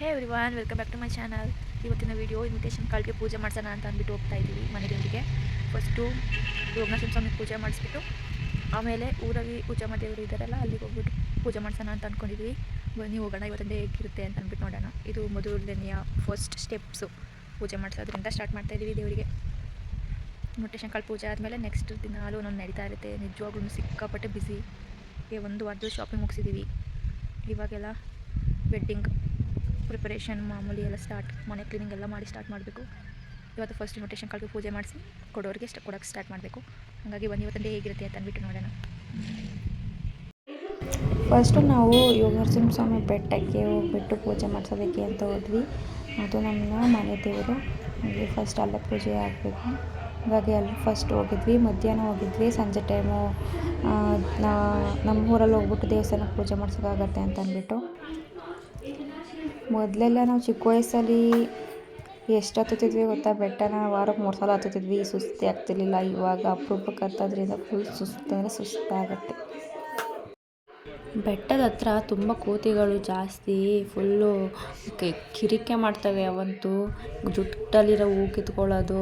Hey everyone welcome back to my channel ಇವತ್ತಿನ video invitation ಕಾಲ್ಗೆ ಪೂಜೆ ಮಾಡ್ಸೋಣ ಅಂತ ಅಂದ್ಬಿಟ್ಟು ಹೋಗ್ತಾ ಇದ್ದೀವಿ ಮನೆಯವರಿಗೆ ಫಸ್ಟು ಯೋಗನಾಥ ಸ್ವಾಮಿ ಪೂಜೆ ಮಾಡಿಸ್ಬಿಟ್ಟು, ಆಮೇಲೆ ಊರಲ್ಲಿ ಉಚ್ಚಮ್ಮ ದೇವರು ಇದ್ದಾರಲ್ಲ, ಅಲ್ಲಿಗೆ ಹೋಗ್ಬಿಟ್ಟು ಪೂಜೆ ಮಾಡ್ಸೋಣ ಅಂತ ಅಂದ್ಕೊಂಡಿದ್ವಿ. ಬನ್ನಿ ಹೋಗೋಣ, ಇವತ್ತೊಂದು ಹೇಗಿರುತ್ತೆ ಅಂತ ಅಂದ್ಬಿಟ್ಟು ನೋಡೋಣ. ಇದು ಮೊದಲನೆಯ ಫಸ್ಟ್ ಸ್ಟೆಪ್ಸು ಪೂಜೆ ಮಾಡಿಸೋದ್ರಿಂದ ಸ್ಟಾರ್ಟ್ ಮಾಡ್ತಾ ಇದ್ದೀವಿ ದೇವರಿಗೆ. ಇನ್ವಿಟೇಷನ್ ಕಾಲ್ ಪೂಜೆ ಆದಮೇಲೆ ನೆಕ್ಸ್ಟ್ ದಿನಾಲೂ ಒಂದೊಂದು ನಡೀತಾ ಇರುತ್ತೆ. ನಿಜವಾಗ್ಲೂ ಸಿಕ್ಕಾಪಟ್ಟೆ ಬ್ಯುಸಿ ಒಂದು ವಾರದಲ್ಲಿ ಶಾಪಿಂಗ್ ಮುಗಿಸಿದ್ದೀವಿ ಇವಾಗೆಲ್ಲ ವೆಡ್ಡಿಂಗ್ ಪ್ರಿಪರೇಷನ್ ಮಾಮೂಲಿ ಎಲ್ಲ ಸ್ಟಾರ್ಟ್ ಮನೆ ಕ್ಲೀನಿಂಗ್ ಎಲ್ಲ ಮಾಡಿ ಸ್ಟಾರ್ಟ್ ಮಾಡಬೇಕು. ಇವತ್ತು ಫಸ್ಟ್ ಇನ್ವಿಟೇಷನ್ ಕಾರ್ಡ್ಗೆ ಪೂಜೆ ಮಾಡಿಸಿ, ಕೊಡೋರಿಗೆ ಸ್ಟ ಕೊಡೋಕ್ಕೆ ಸ್ಟಾರ್ಟ್ ಮಾಡಬೇಕು. ಹಾಗಾಗಿ ಒಂದು ಇವತ್ತೊಂದೇ ಹೇಗಿರುತ್ತೆ ಅಂತ ಅಂದ್ಬಿಟ್ಟು ನೋಡೋಣ. ಫಸ್ಟು ನಾವು ಯೋಗ ನರಸಿಂಹ ಸ್ವಾಮಿ ಬೆಟ್ಟಕ್ಕೆ ಹೋಗ್ಬಿಟ್ಟು ಪೂಜೆ ಮಾಡಿಸೋದಕ್ಕೆ ಅಂತ ಹೋದ್ವಿ. ಅದು ನಮ್ಮ ಮನೆ ದೇವರು. ಹಾಗೆ ಫಸ್ಟ್ ಅಲ್ಲೇ ಪೂಜೆ ಆಗಬೇಕು. ಹಾಗಾಗಿ ಅಲ್ಲಿ ಫಸ್ಟ್ ಹೋಗಿದ್ವಿ. ಮಧ್ಯಾಹ್ನ ಹೋಗಿದ್ವಿ. ಸಂಜೆ ಟೈಮು ನಮ್ಮ ಊರಲ್ಲಿ ಹೋಗ್ಬಿಟ್ಟು ದೇವಸ್ಥಾನಕ್ಕೆ ಪೂಜೆ ಮಾಡ್ಸೋಕ್ಕಾಗತ್ತೆ ಅಂತ ಅಂದ್ಬಿಟ್ಟು. ಮೊದಲೆಲ್ಲ ನಾವು ಚಿಕ್ಕ ವಯಸ್ಸಲ್ಲಿ ಎಷ್ಟು ಹತ್ತುತ್ತಿದ್ವಿ ಗೊತ್ತಾ ಬೆಟ್ಟನ ವಾರಕ್ಕೆ ಮೂರು ಸಲ ಹತ್ತುತ್ತಿದ್ವಿ. ಸುಸ್ತಿ ಆಗ್ತಿರ್ಲಿಲ್ಲ. ಇವಾಗ ಅಪರೂಪಕ್ಕೆ ಹತ್ತೋದ್ರಿಂದ ಫುಲ್ ಸುಸ್ತು ಅಂದರೆ ಸುಸ್ತಾಗತ್ತೆ. ಬೆಟ್ಟದ ಹತ್ರ ತುಂಬ ಕೋತಿಗಳು ಜಾಸ್ತಿ, ಫುಲ್ಲು ಕಿರಿಕೆ ಮಾಡ್ತವೆ ಅವಂತೂ. ಜುಟ್ಟಲ್ಲಿರೋ ಹೂ ಕಿತ್ಕೊಳ್ಳೋದು,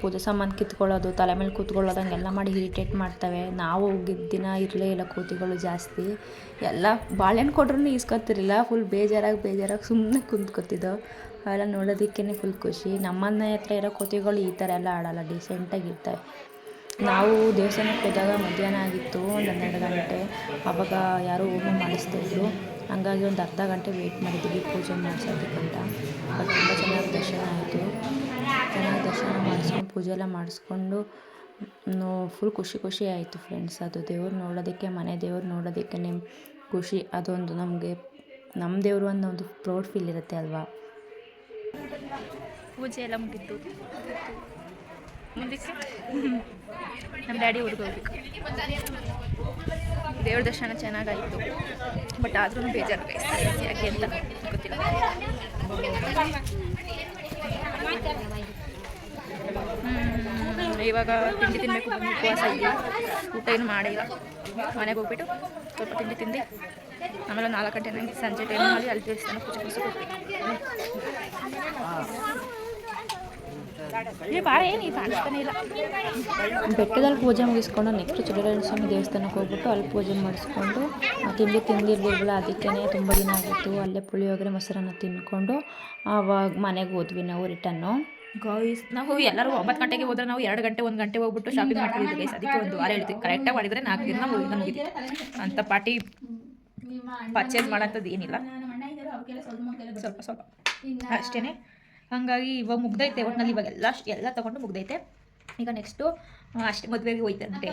ಪೂಜೆ ಸಾಮಾನು ಕಿತ್ಕೊಳ್ಳೋದು, ತಲೆ ಮೇಲೆ ಕೂತ್ಕೊಳ್ಳೋದು, ಹಂಗೆಲ್ಲ ಮಾಡಿ ಇರಿಟೇಟ್ ಮಾಡ್ತವೆ. ನಾವು ಹೋಗಿದ್ದ ದಿನ ಇರಲೇ ಇಲ್ಲ ಕೋತಿಗಳು ಜಾಸ್ತಿ. ಎಲ್ಲ ಬಾಳೆಹಣ್ಣು ಕೊಟ್ರೂ ಇಸ್ಕೊತಿರಲಿಲ್ಲ ಫುಲ್ ಬೇಜಾರಾಗಿ ಬೇಜಾರಾಗಿ ಸುಮ್ಮನೆ ಕುಂತ್ಕೊತಿದ್ದೋ. ಅವೆಲ್ಲ ನೋಡೋದಕ್ಕೇ ಫುಲ್ ಖುಷಿ. ನಮ್ಮನೆ ಹತ್ರ ಇರೋ ಕೋತಿಗಳು ಈ ಥರ ಎಲ್ಲ ಆಡೋಲ್ಲ ಡಿಸೆಂಟಾಗಿರ್ತವೆ ನಾವು ದೇವಸ್ಥಾನಕ್ಕೆ ಹೋದಾಗ ಮಧ್ಯಾಹ್ನ ಆಗಿತ್ತು, ಒಂದು ಹನ್ನೆರಡು ಗಂಟೆ. ಆವಾಗ ಯಾರೋ ಹೋಮ ಮಾಡಿಸ್ತಾಯಿದ್ರು ಹಂಗಾಗಿ ಒಂದು ಅರ್ಧ ಗಂಟೆ ವೆಯ್ಟ್ ಮಾಡಿದ್ವಿ ಪೂಜೆ ಮಾಡಿಸೋದಕ್ಕಂತ ಬಟ್ ತುಂಬ ಚೆನ್ನಾಗಿ ದರ್ಶನ ಆಯಿತು. ಚೆನ್ನಾಗಿ ದರ್ಶನ ಮಾಡಿಸ್ಕೊಂಡು ಪೂಜೆ ಎಲ್ಲ ಮಾಡಿಸ್ಕೊಂಡು ಫುಲ್ ಖುಷಿ ಖುಷಿ ಆಯಿತು ಫ್ರೆಂಡ್ಸ್ ಅದು ದೇವ್ರು ನೋಡೋದಕ್ಕೆ, ಮನೆ ದೇವ್ರು ನೋಡೋದಕ್ಕೆ ಖುಷಿ, ಅದೊಂದು ನಮಗೆ ನಮ್ಮ ದೇವರು ಅನ್ನೋ ಒಂದು ಪ್ರೌಡ್ ಫೀಲ್ ಇರುತ್ತೆ ಅಲ್ವಾ? ಪೂಜೆ ಎಲ್ಲ ಮುಗೀತು. ಮುಂದಕ್ಕೆ? ನಮ್ಮ ಡ್ಯಾಡಿ ಊರಿಗೆ ಹೋಗ್ಬೇಕು. ದೇವ್ರ ದರ್ಶನ ಚೆನ್ನಾಗಾಯಿತು. ಬಟ್ ಆದ್ರೂ ಬೇಜಾರು. ಯಾಕೆ ಅಂತ ಗೊತ್ತಿಲ್ಲ. ಇವಾಗ ತಿಂಡಿ ತಿನ್ನಬೇಕು ಉಪವಾಸ ಇಲ್ಲ. ಊಟ ಏನು ಮಾಡಿಲ್ಲ. ಮನೆಗೆ ಹೋಗ್ಬಿಟ್ಟು ಸ್ವಲ್ಪ ತಿಂಡಿ ತಿಂದು, ಆಮೇಲೆ ನಾಲ್ಕು ಗಂಟೆ ನಂಗೆ ಸಂಜೆ ಟೈಮಲ್ಲಿ ಅಲ್ಲಿ ದೇವಸ್ಥಾನ ಪೂಜೆ ಹೋಗ್ಬೇಕು ಬೆಟ್ಟದಲ್ಲಿ ಪೂಜೆ ಮುಗಿಸ್ಕೊಂಡು ನೆಕ್ಸ್ಟ್ ಚುಡೇಶ್ವರ ಸ್ವಾಮಿ ದೇವಸ್ಥಾನಕ್ಕೆ ಹೋಗ್ಬಿಟ್ಟು ಅಲ್ಲಿ ಪೂಜೆ ಮಾಡಿಸ್ಕೊಂಡು ತಿಂಡಿ ತಿಂದಿರ್ಲಿಲ್ವಲ್ಲ ಅದಕ್ಕೇ ತುಂಬ ದಿನ ಆಗಿತ್ತು ಅಲ್ಲೇ ಪುಳಿಯೋಗರೆ ಮೊಸರನ್ನ ತಿನ್ಕೊಂಡು ಆವಾಗ ಮನೆಗೆ ಹೋದ್ವಿ ನಾವು ರಿಟರ್ನು ಗಾಯ್ಸ್ ನಾವು ಎಲ್ಲರೂ ಒಂಬತ್ತು ಗಂಟೆಗೆ ಹೋದ್ರೆ ನಾವು ಎರಡು ಗಂಟೆ ಒಂದು ಗಂಟೆ ಹೋಗ್ಬಿಟ್ಟು ಶಾಪಿಂಗ್ ಮಾಡ್ತಿದ್ವಿ ಗೈಸ್ ಅದಕ್ಕೆ ಒಂದು ವಾರ ಹೇಳ್ತೀವಿ. ಕರೆಕ್ಟಾಗಿ ಮಾಡಿದರೆ ನಾಲ್ಕು ದಿನ ಮುಗಿದ ಮುಗಿತು ಅಂತ ಪಾರ್ಟಿ ಪರ್ಚೇಸ್ ಮಾಡೋಂಥದ್ದು ಏನಿಲ್ಲ. ಸ್ವಲ್ಪ ಸ್ವಲ್ಪ. ಅಷ್ಟೇ ಹಾಗಾಗಿ ಇವಾಗ ಮುಗ್ದೈತೆ ಒಟ್ಟಿನಲ್ಲಿ ಇವಾಗ ಎಲ್ಲ ಎಲ್ಲ ತಗೊಂಡು ಮುಗ್ದೈತೆ. ಈಗ ನೆಕ್ಸ್ಟು ಅಷ್ಟು ಮದುವೆಗೆ ಹೋಯ್ತು ಅಂತ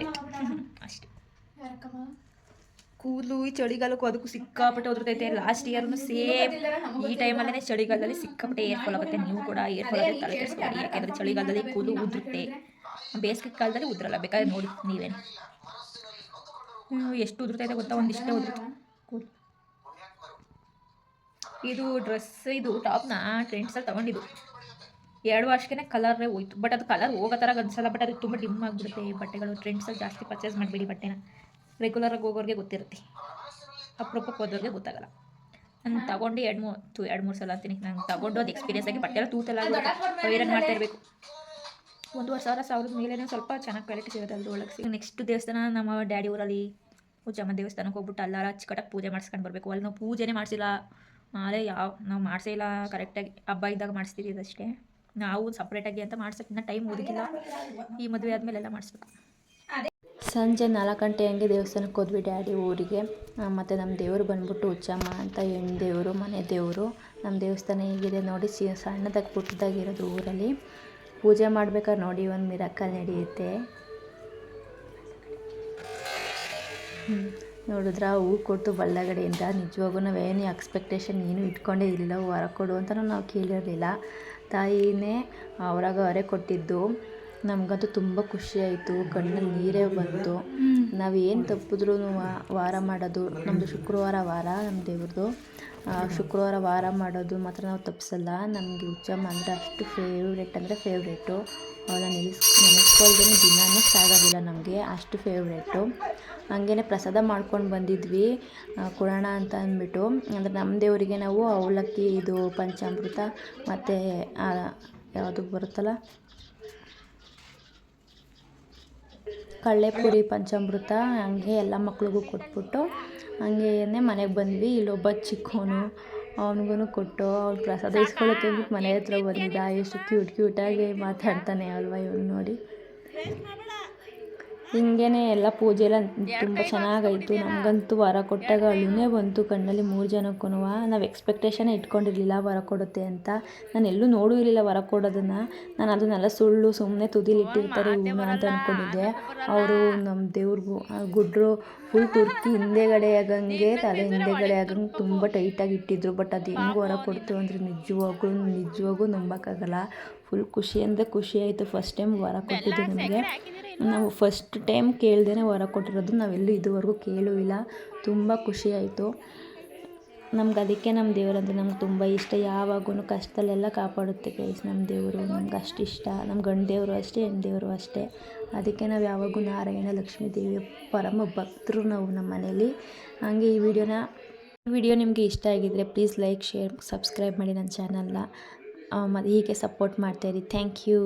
ಅಷ್ಟೆ. ಕೂದಲು ಈ ಚಳಿಗಾಲಕ್ಕೂ ಅದಕ್ಕೂ ಸಿಕ್ಕಾಪಟ್ಟೆ ಉದುರ್ತೈತೆ ಲಾಸ್ಟ್ ಇಯರ್ನು ಸೇಮ್ ಈ ಟೈಮಲ್ಲೇ ಚಳಿಗಾಲದಲ್ಲಿ ಸಿಕ್ಕಾಪಟ್ಟೆ ಏರ್ಕೊಳ್ಳಾಗುತ್ತೆ ಆಗುತ್ತೆ. ನೀವು ಕೂಡ ಏರ್ ಫಾಲ್ ಆಗುತ್ತೆ ಯಾಕೆಂದರೆ ಚಳಿಗಾಲದಲ್ಲಿ ಕೂದಲು ಉದುರುತ್ತೆ. ಬೇಸಿಗೆ ಕಾಲದಲ್ಲಿ ಉದುರಲ್ಲ, ಬೇಕಾದ್ರೆ ನೋಡಿ ನೀವೇನು. ಎಷ್ಟು ಉದುರ್ತೈತೆ ಗೊತ್ತಾ? ಒಂದಿಷ್ಟೇ ಉದುರುತ್ತೆ ಕೂದಲು. ಇದು ಡ್ರೆಸ್ ಇದು ಟಾಪ್ನ ಟ್ರೆಂಡ್ಸಲ್ಲಿ ತೊಗೊಂಡಿದ್ದು. ಎರಡು ವರ್ಷಕ್ಕೆ ಕಲರೇ ಹೋಯ್ತು. ಬಟ್ ಅದು ಕಲರ್ ಹೋಗೋ ಥರ ಅನ್ಸಲ್ಲ. ಬಟ್ ಅದು ತುಂಬ ಡಿಮ್ ಆಗಿಬಿಡುತ್ತೆ. ಈ ಬಟ್ಟೆಗಳು ಟ್ರೆಂಡ್ಸಲ್ಲಿ ಜಾಸ್ತಿ ಪರ್ಚೇಸ್ ಮಾಡಬೇಡಿ ಬಟ್ಟೆನ. ರೆಗ್ಯುಲರಾಗಿ ಹೋಗೋರಿಗೆ ಗೊತ್ತಿರುತ್ತೆ. ಅಪರೂಪಕ್ಕೆ ಹೋದವ್ರಿಗೆ ಗೊತ್ತಾಗಲ್ಲ. ನಾನು ತಗೊಂಡು ಎರಡು ಮೂರು ಎರಡು ಮೂರು ಸಲ ಅಂತೀನಿ. ನಾನು ತಗೊಂಡು ಅದು ಎಕ್ಸ್ಪೀರಿಯನ್ಸ್ ಆಗಿ ಬಟ್ಟೆ ಎಲ್ಲ ತೂತೆಲ್ಲ ವೈರನ್ ಮಾಡ್ತಾ ಇರಬೇಕು. ಒಂದೂವರೆ ಸಾವಿರ ಸಾವಿರದ ಮೇಲೇ ಸ್ವಲ್ಪ ಚೆನ್ನಾಗಿ ಕ್ವಾಲಿಟಿ ಸಿಗುತ್ತೆ ಅದ್ರ ಒಳಗೆ ನೆಕ್ಸ್ಟ್ ದೇವಸ್ಥಾನ ನಮ್ಮ ಡ್ಯಾಡಿ ಊರಲ್ಲಿ ಪೂಜಮ್ಮ ದೇವಸ್ಥಾನಕ್ಕೆ ಹೋಗ್ಬಿಟ್ಟು ಅಲ್ಲಾರ ಅಚ್ಚುಕಟ್ಟಾಗಿ ಪೂಜೆ ಮಾಡಿಸ್ಕೊಂಡು ಬರಬೇಕು. ಅಲ್ಲಿ ನಾವು ಪೂಜೆನೇ ಮಾಡಿಸಿಲ್ಲ. ನಾಳೆ ಯಾವ, ನಾವು ಮಾಡಿಸೇ ಇಲ್ಲ ಕರೆಕ್ಟಾಗಿ ಹಬ್ಬ ಇದ್ದಾಗ ಮಾಡಿಸ್ತೀವಿ ಇದಷ್ಟೇ ನಾವು ಸಪ್ರೇಟಾಗಿ ಅಂತ ಮಾಡ್ಸೋಕ್ಕಿಂತ ಟೈಮ್ ಓದಕ್ಕಿಲ್ಲ. ಈ ಮದುವೆ ಆದಮೇಲೆ ಎಲ್ಲ ಮಾಡಿಸ್ಬೇಕು. ಸಂಜೆ ನಾಲ್ಕು ಗಂಟೆ ಹಂಗೆ ದೇವಸ್ಥಾನಕ್ಕೆ ಹೋದ್ವಿ ಡ್ಯಾಡಿ ಊರಿಗೆ. ಮತ್ತು ನಮ್ಮ ದೇವರು ಬಂದ್ಬಿಟ್ಟು ಹುಚ್ಚಮ್ಮ ಅಂತ ಹೆಣ್ಣು ದೇವರು, ಮನೆ ದೇವರು. ನಮ್ಮ ದೇವಸ್ಥಾನ ಹೇಗಿದೆ ನೋಡಿ, ಸಿ, ಸಣ್ಣದಾಗಿ ಪುಟ್ಟದಾಗಿರೋದು ಊರಲ್ಲಿ. ಪೂಜೆ ಮಾಡ್ಬೇಕಾದ್ರೆ ನೋಡಿ, ಒಂದು ಮಿರಕಲ್ ನಡೆಯುತ್ತೆ. ನೋಡಿದ್ರ ಹೂ ಕೊಟ್ಟು ಬಳ್ಳಗಡೆಯಿಂದ ನಿಜವಾಗೂ ನಾವೇನು ಎಕ್ಸ್ಪೆಕ್ಟೇಷನ್ ಏನೂ ಇಟ್ಕೊಂಡೇ ಇರಲಿಲ್ಲ. ವರ ಕೊಡು ಅಂತಲೂ ನಾವು ಕೇಳಿರಲಿಲ್ಲ. ತಾಯಿನೇ ಅವರಾಗ ಹೊರೆ ಕೊಟ್ಟಿದ್ದು. ನಮಗಂತೂ ತುಂಬ ಖುಷಿಯಾಯಿತು ಕಣ್ಣಲ್ಲಿ ನೀರೇ ಬಂತು. ನಾವು ಏನು ತಪ್ಪಿದ್ರೂ ವಾರ ಮಾಡೋದು. ನಮ್ಮದು ಶುಕ್ರವಾರ ವಾರ ನಮ್ಮ ದೇವ್ರದ್ದು ಶುಕ್ರವಾರ ವಾರ ಮಾಡೋದು ಮಾತ್ರ ನಾವು ತಪ್ಪಿಸಲ್ಲ ನಮಗೆ ಉಜ್ಜಮ್ಮ ಅಂದರೆ ಅಷ್ಟು ಫೇವ್ರೇಟ್ ಅಂದರೆ ಫೇವ್ರೇಟು ಅವಳ ನೆನೆಸ್ ನೆನೆಸ್ಕೊಳ್ದೇ ದಿನವೂ ಸಾಗೋದಿಲ್ಲ ನಮಗೆ. ಅಷ್ಟು ಫೇವ್ರೇಟು ಹಂಗೇ ಪ್ರಸಾದ ಮಾಡ್ಕೊಂಡು ಬಂದಿದ್ವಿ ಕೊಡೋಣ ಅಂತ ಅಂದ್ಬಿಟ್ಟು. ಅಂದರೆ ನಮ್ಮ ದೇವರಿಗೆ ನಾವು ಅವಲಕ್ಕಿ, ಇದು ಪಂಚಾಮೃತ ಮತ್ತು ಯಾವುದು ಬರುತ್ತಲ್ಲ? ಕಳ್ಳೆಪುರಿ ಪಂಚಾಮೃತ ಹಂಗೆ ಎಲ್ಲ ಮಕ್ಳಿಗೂ ಕೊಟ್ಬಿಟ್ಟು ಹಂಗೇನೆ ಮನೆಗೆ ಬಂದ್ವಿ. ಇಲ್ಲೊಬ್ಬ ಚಿಕ್ಕವನು ಅವನಿಗೂ ಕೊಟ್ಟು ಅವ್ನು ಪ್ರಸಾದ ಇಸ್ಕೊಳ್ಳೋಕೆ ಅಂದ್ಬಿಟ್ಟು ಮನೆ ಹತ್ರ ಬಂದಿದ್ದ. ಎಷ್ಟು ಕ್ಯೂಟ್ ಕ್ಯೂಟಾಗಿ ಮಾತಾಡ್ತಾನೆ ಅಲ್ವಾ ಇವನು ನೋಡಿ. ಹಿಂಗೇನೆ ಎಲ್ಲ ಪೂಜೆ ಎಲ್ಲ ತುಂಬ ಚೆನ್ನಾಗಾಯಿತು ನಮಗಂತೂ ವರ ಕೊಟ್ಟಾಗ ಅಳುನೇ ಬಂತು. ಕಣ್ಣಲ್ಲಿ ಮೂರು ಜನಕ್ಕೂ ನಾವು ಎಕ್ಸ್ಪೆಕ್ಟೇಷನೇ ಇಟ್ಕೊಂಡಿರಲಿಲ್ಲ ವರ ಕೊಡುತ್ತೆ ಅಂತ. ನಾನು ಎಲ್ಲೂ ನೋಡೂ ಇರಲಿಲ್ಲ ವರ ಕೊಡೋದನ್ನು. ನಾನು ಅದನ್ನೆಲ್ಲ ಸುಳ್ಳು ಸುಮ್ಮನೆ ತುದಿಲಿ ಇಟ್ಟಿರ್ತಾರೆ ಹೂನ ಅಂತ ಅಂದ್ಕೊಂಡಿದ್ದೆ ಅವರು ನಮ್ಮ ದೇವ್ರಿಗೂ ಗುಡ್ರು ಫುಲ್ ತುರ್ತಿ ಹಿಂದೆಗಡೆ ಆಗಂಗೆ ತಲೆ ಹಿಂದೆಗಡೆ ಆಗಂಗೆ ತುಂಬ ಟೈಟಾಗಿ ಇಟ್ಟಿದ್ರು. ಬಟ್ ಅದು ಹೆಂಗೆ ವರ ಕೊಡ್ತು ಅಂದರೆ ನಿಜವಾಗ್ಲೂ ನಿಜವಾಗೂ ನಂಬೋಕ್ಕಾಗಲ್ಲ. ಫುಲ್ ಖುಷಿ ಅಂದರೆ ಖುಷಿ ಆಯಿತು. ಫಸ್ಟ್ ಟೈಮ್ ವರ ಕೊಟ್ಟಿದ್ದು ನಮಗೆ. ನಾವು ಫಸ್ಟ್ ಟೈಮ್ ಕೇಳ್ದೇ ವರ ಕೊಟ್ಟಿರೋದು ನಾವೆಲ್ಲೂ ಇದುವರೆಗೂ ಕೇಳೂ ಇಲ್ಲ. ತುಂಬ ಖುಷಿ ಆಯಿತು. ನಮ್ಗೆ ಅದಕ್ಕೆ ನಮ್ಮ ದೇವರಂದರೆ ನಮ್ಗೆ ತುಂಬ ಇಷ್ಟ. ಯಾವಾಗೂ ಕಷ್ಟದಲ್ಲೆಲ್ಲ ಕಾಪಾಡುತ್ತೆ ಗೈಸ್ ನಮ್ಮ ದೇವರು. ನಮ್ಗೆ ಅಷ್ಟು ಇಷ್ಟ. ನಮ್ಮ ಗಂಡ ದೇವರು ಅಷ್ಟೇ ಹೆಣ್ಣು ದೇವರು ಅಷ್ಟೇ. ಅದಕ್ಕೆ ನಾವು ಯಾವಾಗೂ ನಾರಾಯಣ, ಲಕ್ಷ್ಮೀ ದೇವಿಯ ಪರಮ ಭಕ್ತರು ನಾವು ನಮ್ಮ ಮನೇಲಿ. ಹಾಗೆ ಈ ವಿಡಿಯೋನ, ಈ ವಿಡಿಯೋ ನಿಮಗೆ ಇಷ್ಟ ಆಗಿದ್ದರೆ ಪ್ಲೀಸ್ ಲೈಕ್ ಶೇರ್ ಸಬ್ಸ್ಕ್ರೈಬ್ ಮಾಡಿ ನನ್ನ ಚಾನಲ್ನ ಮತ್ತು ಹೀಗೆ ಸಪೋರ್ಟ್ ಮಾಡ್ತಾಯಿರಿ ಥ್ಯಾಂಕ್ ಯು